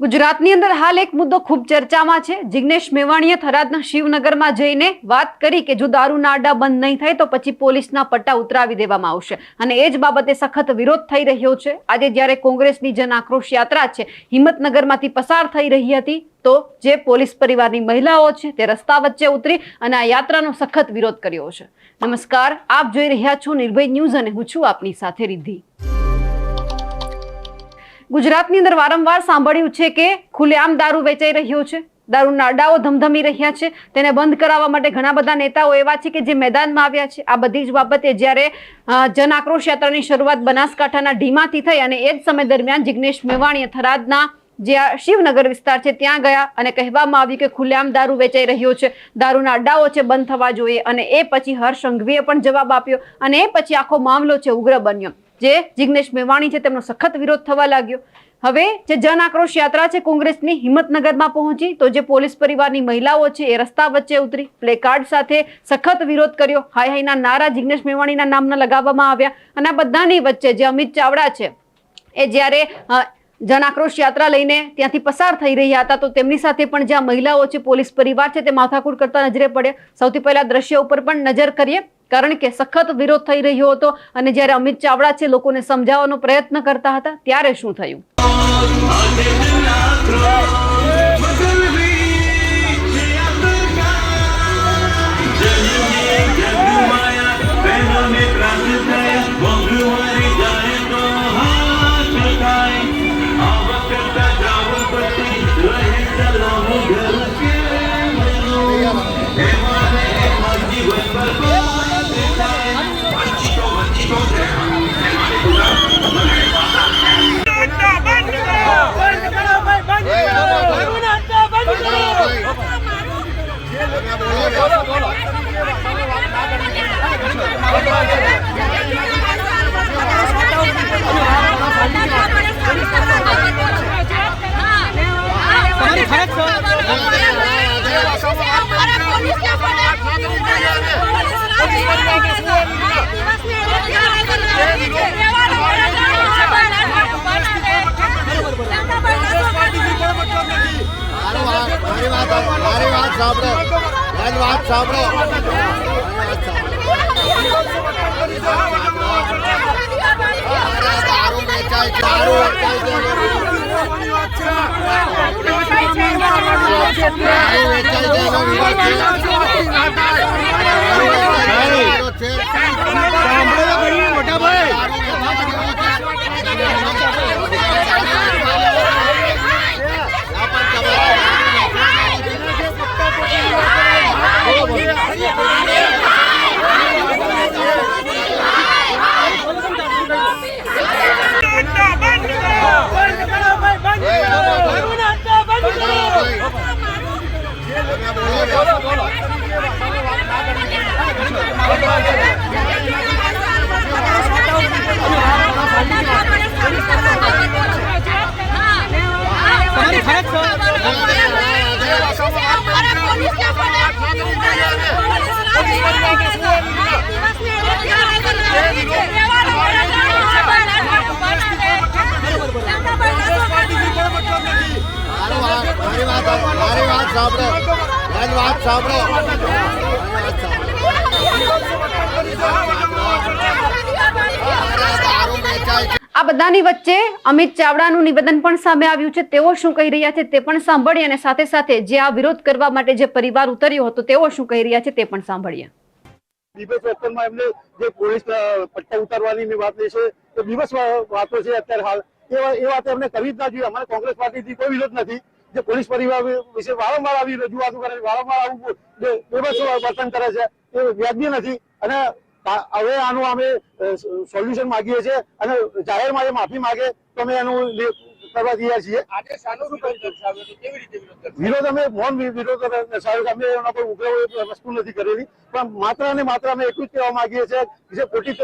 ગુજરાતની અંદર હાલ એક મુદ્દો ખૂબ ચર્ચામાં છે. જિગ્નેશ મેવાણીએ થરાદના શિવનગરમાં જઈને વાત કરી કે જો દારૂના આડા બંધ નહીં થાય તો પછી પોલીસના પટ્ટા ઉતરાવી દેવામાં આવશે. અને એ જ બાબતે સખત વિરોધ થઈ રહ્યો છે. આજે જ્યારે કોંગ્રેસની જન આક્રોશ યાત્રા છે, હિંમતનગરમાંથી પસાર થઈ રહી હતી, તો જે પોલીસ પરિવારની મહિલાઓ છે તે રસ્તા વચ્ચે ઉતરી અને આ યાત્રાનો સખત વિરોધ કર્યો છે. નમસ્કાર, આપ જોઈ રહ્યા છો નિર્ભય ન્યૂઝ અને હું છું આપની સાથે રિદ્ધિ. ગુજરાતની અંદર વારંવાર સાંભળ્યું છે કે ખુલ્લેઆમ દારૂ વેચાઈ રહ્યો છે. દારૂના અડાઓ ધમધમી રહ્યા છે. તેને બંધ કરાવવા માટે ઘણા બધા નેતાઓ એવા છે કે જે મેદાનમાં આવ્યા છે. આ બધી જ બાબતે જ્યારે જન આક્રોશ યાત્રાની શરૂઆત બનાસકાંઠાના ઢીમાથી થઈ અને એ જ સમય દરમિયાન જિગ્નેશ મેવાણીએ થરાદના જે આ શિવનગર વિસ્તાર છે ત્યાં ગયા અને કહેવામાં આવ્યું કે ખુલ્લેઆમ દારૂ વેચાઈ રહ્યો છે. દારૂના અડ્ડાઓ છે બંધ થવા જોઈએ અને એ પછી હર્ષ સંઘવીએ પણ જવાબ આપ્યો અને એ પછી આખો મામલો છે ઉગ્ર બન્યો. જે જિગ્નેશ મેવાણી છે, તેમનો સખત વિરોધ થવા લાગ્યો. હવે જે જન આક્રોશ યાત્રા છે, કોંગ્રેસની હિંમતનગરમાં પહોંચી, તો જે પોલીસ પરિવારની મહિલાઓ છે, એ રસ્તા વચ્ચે ઉતરી પ્લે કાર્ડ સાથે સખત વિરોધ કર્યો. હાય હાયના નારા જિગ્નેશ મેવાણીના નામના લગાવવામાં આવ્યા. અને આ બધાની વચ્ચે જે અમિત ચાવડા છે, એ જ્યારે જન આક્રોશ યાત્રા લઈને ત્યાંથી પસાર થઈ રહ્યા હતા, તો તેમની સાથે પણ જ્યાં મહિલાઓ છે, પોલીસ પરિવાર છે, તે માથાકૂટ કરતા નજરે પડ્યા. સૌથી પહેલા દ્રશ્ય ઉપર પણ નજર કરીએ. કારણ કે સખત વિરોધ થઈ રહ્યો હતો અને જ્યારે અમિત ચાવડા છે, લોકોને સમજાવવાનો પ્રયત્ન કરતા હતા, ત્યારે શું થયું? સાંભળો દારૂ વેચાય છે દારૂ વેચાય છે દારૂ વેચાય છે એનો વિરોધ છે. દારૂ વેચાય છે એનો વિરોધ છે. સાંભળો તો ખરી, મોટા ભાઈ અડ્ડા બંધ કરો બંધ કરો ભાઈ બંધ કરો દારૂના અડ્ડા બંધ કરો તમારી ફરજ મારી વાત મારી વાત મારી વાત સાંભળો. મારી વાત સાંભળો. આ બધાની વચ્ચે અમિત ચાવડાનું નિવેદન પણ સામે આવ્યું છે. તેઓ શું કહી રહ્યા છે તે પણ સાંભળીએ અને સાથે સાથે જે આ વિરોધ કરવા માટે જે પરિવાર ઉતર્યો હતો તેઓ શું કહી રહ્યા છે તે પણ સાંભળીએ. દિવસ વખતમાં એમને જે પોલીસ પટ્ટા ઉતારવાની વાત લે છે તો દિવસ વાતો છે અત્યારે હાલ. એ વાત એમને કરવી જ ના જોઈએ અમારે કોંગ્રેસ પાર્ટીથી કોઈ વિરોધ નથી. જે પોલીસ પરિવાર વિશે વારંવાર આવી રજૂઆતો કરે છે, વારંવાર આવું જે બેબસ વર્તન કરે છે એ વ્યાજબી નથી. અને હવે આનું અમે સોલ્યુશન માંગીએ છીએ અને જાહેરમાં એ માફી માંગે તો અમે એનું કરવા તૈયાર છીએ. વિરોધ અમે મૌન વિરોધ દર્શાવ્યો. અમે એના પર ઉગ્ર વસ્તુ નથી કરેલી. પણ માત્ર અને માત્ર અમે એટલું જ કહેવા માંગીએ છીએ જે ખોટી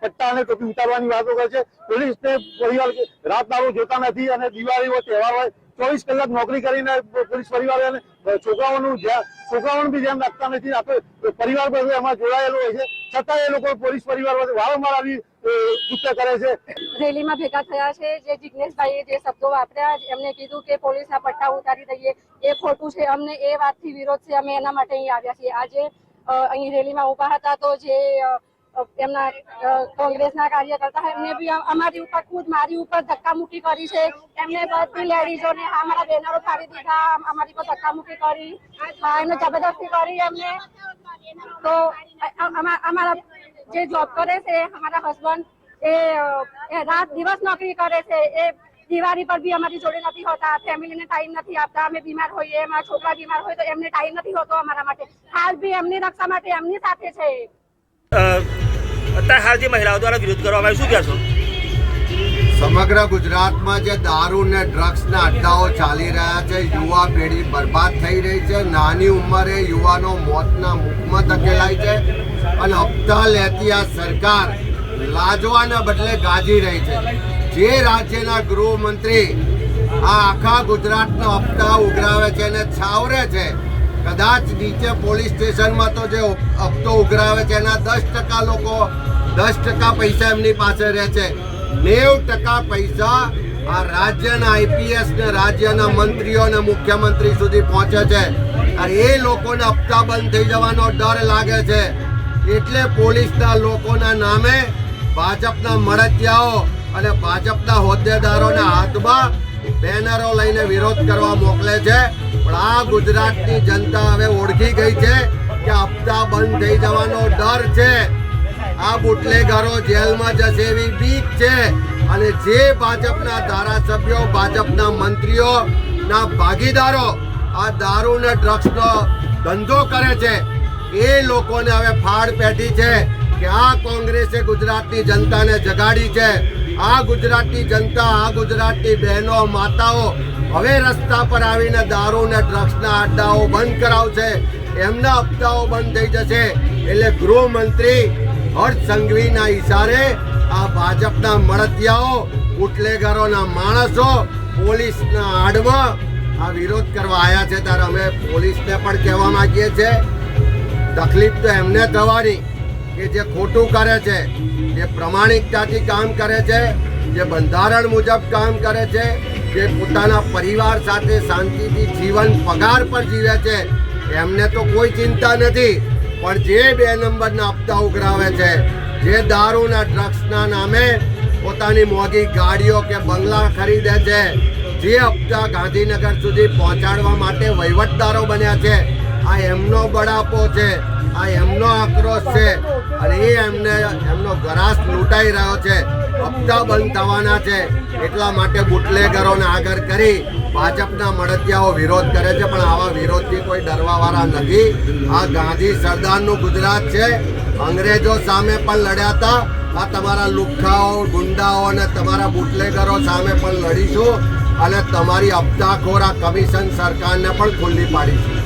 પટ્ટા અને ટોપી ઉતારવાની વાતો કરે છે. પોલીસને પરિવાર રાત દારૂ જોતા નથી અને દિવાળી હોય તહેવાર હોય ચોવીસ કલાક નોકરી કરીને પોલીસ પરિવાર છોકરાઓનું છોકરાઓનું બી ધ્યાન રાખતા નથી આપણે પરિવાર પાસે એમાં જોડાયેલો હોય છે. છતાં એ લોકો પોલીસ પરિવાર વારંવાર આવી કરે છે. રેલીમાં ભેગા થયા છે, જે જિજ્ઞેશભાઈએ જે શબ્દો વાપર્યા એમને કીધું કે પોલીસના પટ્ટા ઉતારી દઈએ. એ ખોટું છે, અમને એ વાતથી વિરોધ છે, અમે એના માટે અહીં આવ્યા છીએ. આજે અહીં રેલીમાં ઊભા હતા તો જે એમના કોંગ્રેસના કાર્યકર્તા એમને બી અમારી ઉપર ખુદ મારી ઉપર ધક્કામુક્કી કરી છે. એમને બધી લેડીઝોને અમારા બેનરો ફાડી દીધા અમારી પર ધક્કામુક્કી કરી. એમને જબરદસ્તી કરી એમને. તો અમારા જે જોબ કરે છે, અમારા હસબન્ડ એ રાત દિવસ નોકરી કરે છે. એ દિવાળી પર બી અમારી જોડે નથી હોતા, ફેમિલીને ટાઈમ નથી આપતા. અમે બીમાર હોઈએ અમારા છોકરા બીમાર હોય તો એમને ટાઈમ નથી હોતો અમારા માટે. હાલ બી એમની રક્ષા માટે એમની સાથે છે. અત્યારે હાલ જે મહિલાઓ દ્વારા વિરોધ કરવામાં આવ્યો, શું કહેશો? સમગ્ર ગુજરાતમાં જે દારૂ ને ડ્રગ્સના અડ્ડાઓ ચાલી રહ્યા છે, યુવા પેઢી બરબાદ થઈ રહી છે. નાની ઉંમરે યુવાનો મોતના મુખમાં ધકેલાય છે અને હપ્તા લેતી આ સરકાર લાજવાના બદલે ગાજી રહી છે. જે રાજ્યના ગૃહમંત્રી આ આખા ગુજરાતનો હપ્તા ઉઘરાવે છે અને છાવરે છે કદાચ નીચે પોલીસ સ્ટેશનમાં તો જે હપ્તો ઉઘરાવે છે, એના દસ ટકા લોકો, દસ ટકા પૈસા એમની પાસે રહે છે. નેવ ટકા પૈસા આ રાજ્યના આઈપીએસ ને રાજ્યના મંત્રીઓ અને મુખ્યમંત્રી સુધી પહોંચે છે. અને એ લોકોને હપ્તા બંધ થઈ જવાનો ડર લાગે છે. એટલે પોલીસના લોકોના નામે ભાજપના મળતિયાઓ અને ભાજપના હોદ્દેદારોના હાથમાં બેનરો લઈને વિરોધ કરવા મોકલે છે. પણ આ ગુજરાતની જનતા હવે ઓળખી ગઈ છે કે હપ્તા બંધ થઈ જવાનો ડર છે. આ બુટલેગરો જેલમાં જશે એવી બીક છે. અને જે ભાજપના ધારાસભ્યો, ભાજપના મંત્રીઓ, ના ભાગીદારો આ દારૂ ને ડ્રગ્સનો ધંધો કરે છે, એ લોકોને હવે ફાળ પેટી છે કે આ કોંગ્રેસે ગુજરાતની જનતાને જગાડી છે. આ ગુજરાતની જનતા, આ ગુજરાતની બહેનો માતાઓ હવે રસ્તા પર આવીને દારૂ ને ડ્રગ્સના અડ્ડાઓ બંધ કરાવશે. એમના હપ્તાઓ બંધ થઈ જશે. એટલે ગૃહમંત્રી હર્ષ સંઘવીના ઈશારે આ ભાજપના મળતિયાઓ, બુટલેગરોના માણસો, પોલીસના આડમાં આ વિરોધ કરવા આવ્યા છે. ત્યારે અમે પોલીસને પણ કહેવા માંગીએ છીએ. તકલીફ તો એમને થવાની. કે જે ખોટું કરે છે, જે પ્રમાણિકતાથી કામ કરે છે, જે બંધારણ મુજબ કામ કરે છે, જે પોતાના પરિવાર સાથે શાંતિથી જીવન પગાર પર જીવે છે, એમને તો કોઈ ચિંતા નથી. પણ જે બે નંબરના હપ્તા ઉઘરાવે છે, જે દારૂના ડ્રગ્સના નામે પોતાની મોંઘી ગાડીઓ કે બંગલા ખરીદે છે, જે હપ્તા ગાંધીનગર સુધી પહોંચાડવા માટે વહીવટદારો બન્યા છે, આ એમનો બળાપો છે, આ એમનો આક્રોશ છે. અને એ એમને, એમનો ગરાસ લૂંટાઈ રહ્યો છે, હપ્તા બંધ થવાના છે. એટલા માટે બુટલેગરોને આગળ કરી ભાજપના મળતિયાઓ વિરોધ કરે છે, પણ આવા વિરોધથી કોઈ ડરવાવાળા નથી. આ ગાંધી સરદારનું ગુજરાત છે. અંગ્રેજો સામે પણ લડ્યા હતા. આ તમારા લુખ્ખાઓ, ગુંડાઓ અને તમારા બુટલેગરો સામે પણ લડીશું અને તમારી હપ્તાખોરા કમિશન સરકારને પણ ખુલ્લી પાડીશું.